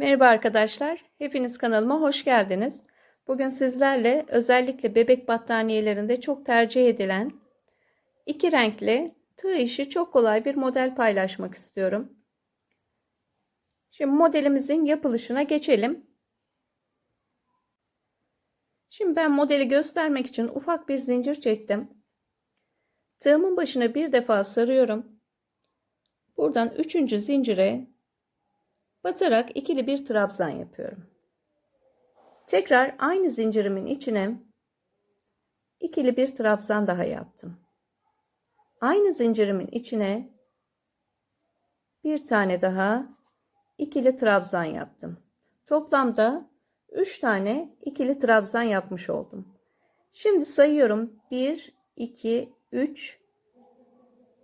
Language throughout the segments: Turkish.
Merhaba arkadaşlar, hepiniz kanalıma hoş geldiniz. Bugün sizlerle özellikle bebek battaniyelerinde çok tercih edilen iki renkli tığ işi çok kolay bir model paylaşmak istiyorum. Şimdi modelimizin yapılışına geçelim. Şimdi ben modeli göstermek için ufak bir zincir çektim. Tığımın başına bir defa sarıyorum. Buradan üçüncü zincire batarak ikili bir trabzan yapıyorum. Tekrar aynı zincirimin içine ikili bir trabzan daha yaptım. Aynı zincirimin içine bir tane daha ikili trabzan yaptım. Toplamda 3 tane ikili trabzan yapmış oldum. Şimdi sayıyorum. 1 2 3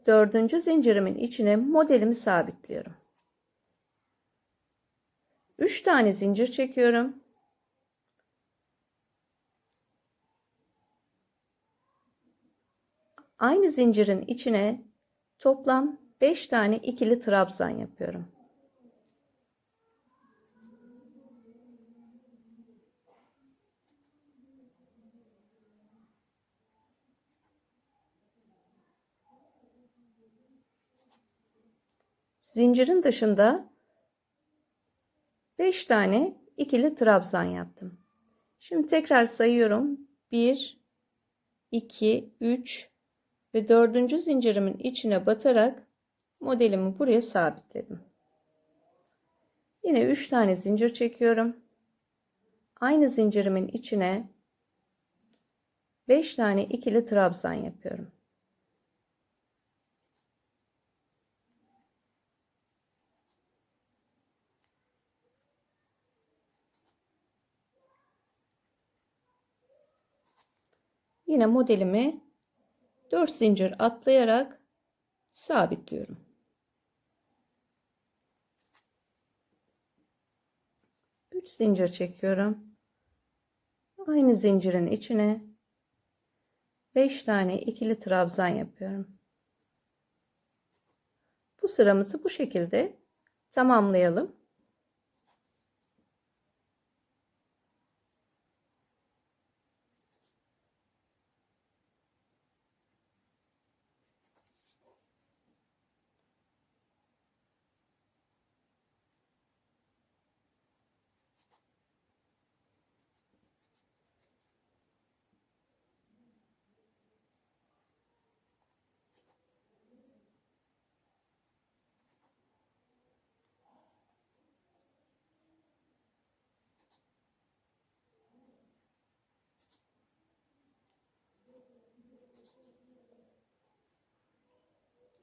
dördüncü zincirimin içine modelimi sabitliyorum. 3 tane zincir çekiyorum. Aynı zincirin içine toplam 5 tane ikili trabzan yapıyorum. Zincirin dışında 5 tane ikili trabzan yaptım. Şimdi tekrar sayıyorum. 1 2 3 ve 4. zincirimin içine batarak modelimi buraya sabitledim. Yine 3 tane zincir çekiyorum. Aynı zincirimin içine 5 tane ikili trabzan yapıyorum. Yine modelimi 4 zincir atlayarak sabitliyorum. Üç zincir çekiyorum. Aynı zincirin içine 5 tane ikili trabzan yapıyorum. Bu sıramızı bu şekilde tamamlayalım.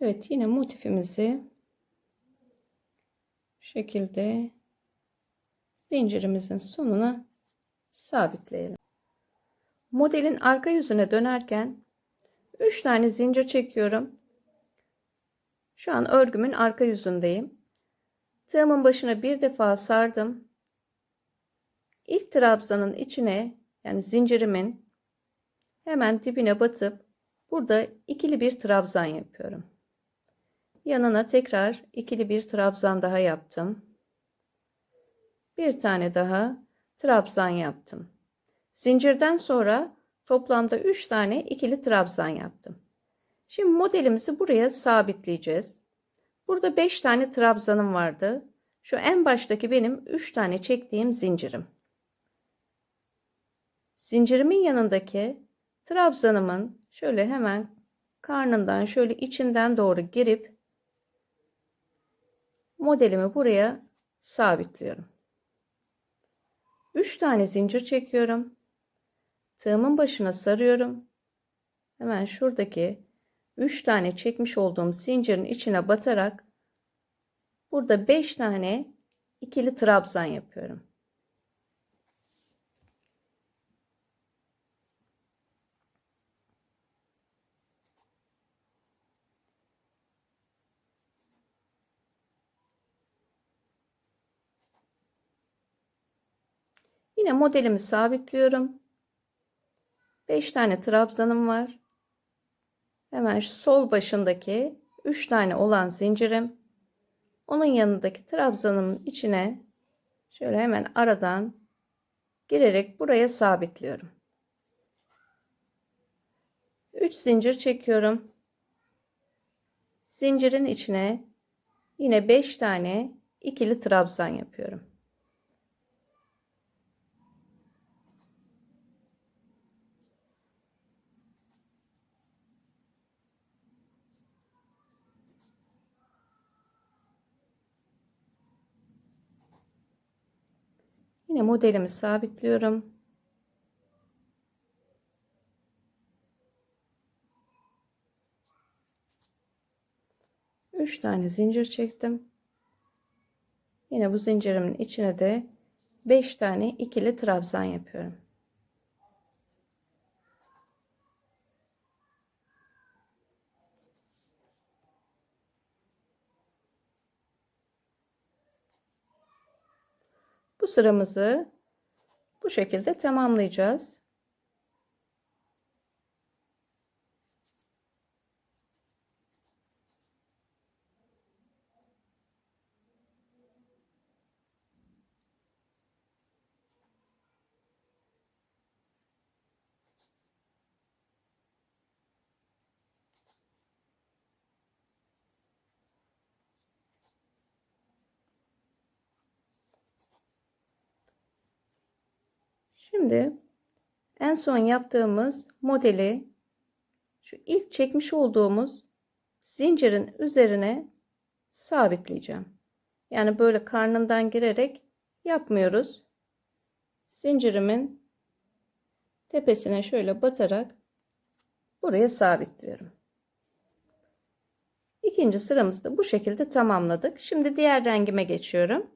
Evet yine motifimizi şu şekilde zincirimizin sonuna sabitleyelim. Modelin arka yüzüne dönerken 3 tane zincir çekiyorum. Şu an örgümün arka yüzündeyim. Tığımın başına bir defa sardım. İlk trabzanın içine yani zincirimin hemen dibine batıp burada ikili bir trabzan yapıyorum. Yanına tekrar ikili bir trabzan daha yaptım. Bir tane daha trabzan yaptım. Zincirden sonra toplamda 3 tane ikili trabzan yaptım. Şimdi modelimizi buraya sabitleyeceğiz. Burada 5 tane trabzanım vardı. Şu en baştaki benim 3 tane çektiğim zincirim. Zincirimin yanındaki trabzanımın şöyle hemen karnından şöyle içinden doğru girip modelimi buraya sabitliyorum. 3 tane zincir çekiyorum. Tığımın başına sarıyorum. Hemen şuradaki 3 tane çekmiş olduğum zincirin içine batarak burada 5 tane ikili trabzan yapıyorum. Yine modelimi sabitliyorum. 5 tane trabzanım var. Hemen şu sol başındaki 3 tane olan zincirim. Onun yanındaki trabzanımın içine Şöyle hemen aradan girerek buraya sabitliyorum. 3 zincir çekiyorum. Zincirin içine yine 5 tane ikili trabzan yapıyorum. Yine modelimi sabitliyorum. Üç tane zincir çektim. Yine bu zincirimin içine de 5 tane ikili trabzan yapıyorum. Sıramızı bu şekilde tamamlayacağız. Şimdi en son yaptığımız modeli şu ilk çekmiş olduğumuz zincirin üzerine sabitleyeceğim. Yani böyle karnından girerek yapmıyoruz. Zincirimin tepesine şöyle batarak buraya sabitliyorum. İkinci sıramızda bu şekilde tamamladık. Şimdi diğer rengime geçiyorum.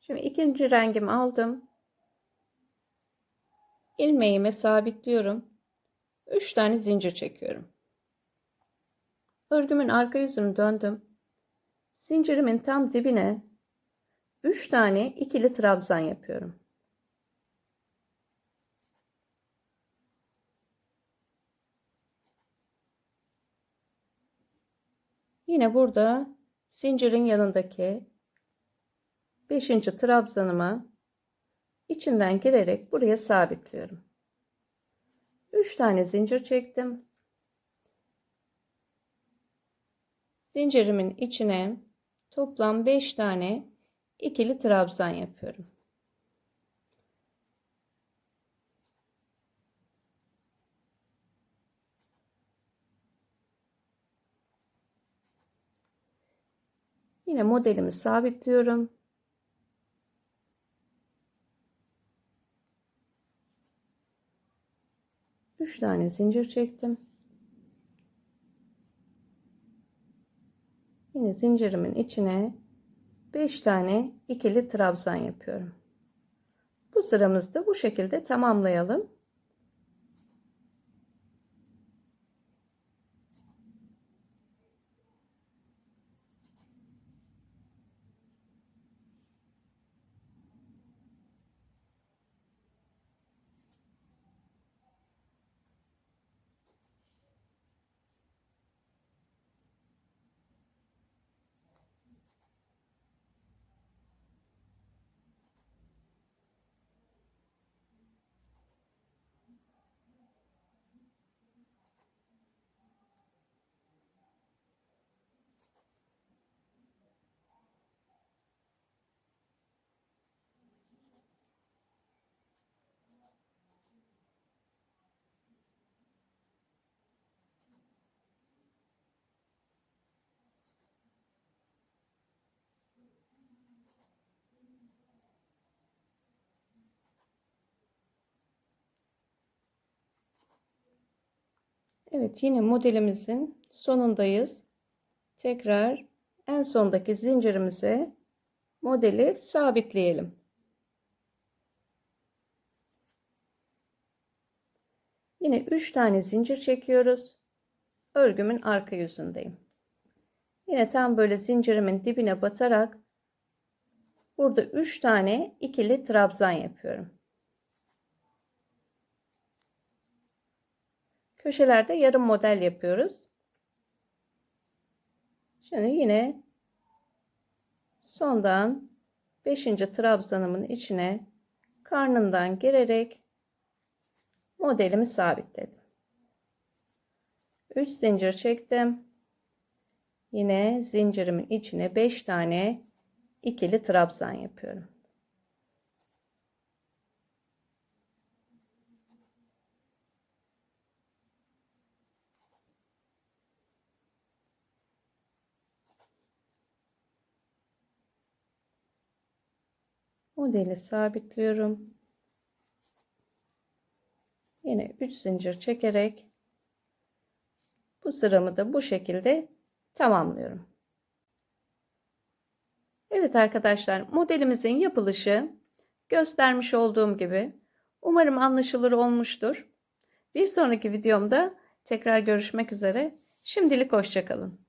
Şimdi ikinci rengimi aldım ilmeğime sabitliyorum. 3 tane zincir çekiyorum. Örgümün arka yüzünü döndüm. Zincirimin tam dibine 3 tane ikili trabzan yapıyorum. Yine burada zincirin yanındaki 5. trabzanımı içinden girerek buraya sabitliyorum. 3 tane zincir çektim. Zincirimin içine toplam 5 tane ikili trabzan yapıyorum. Yine modelimi sabitliyorum. 3 tane zincir çektim. Yine zincirimin içine 5 tane ikili trabzan yapıyorum. Bu sıramızda bu şekilde tamamlayalım. Evet yine modelimizin sonundayız. Tekrar en sondaki zincirimize modeli sabitleyelim. Yine 3 tane zincir çekiyoruz. Örgümün arka yüzündeyim. Yine tam böyle zincirimin dibine batarak burada 3 tane ikili trabzan yapıyorum. Köşelerde yarım model yapıyoruz. Şimdi yine sondan 5. trabzanımın içine karnından girerek modelimi sabitledim. 3 zincir çektim. Yine zincirimin içine 5 tane ikili trabzan yapıyorum. Modeli sabitliyorum. Yine 3 zincir çekerek bu sıramı da bu şekilde tamamlıyorum. Evet arkadaşlar modelimizin yapılışı göstermiş olduğum gibi umarım anlaşılır olmuştur. Bir sonraki videomda tekrar görüşmek üzere. Şimdilik hoşçakalın.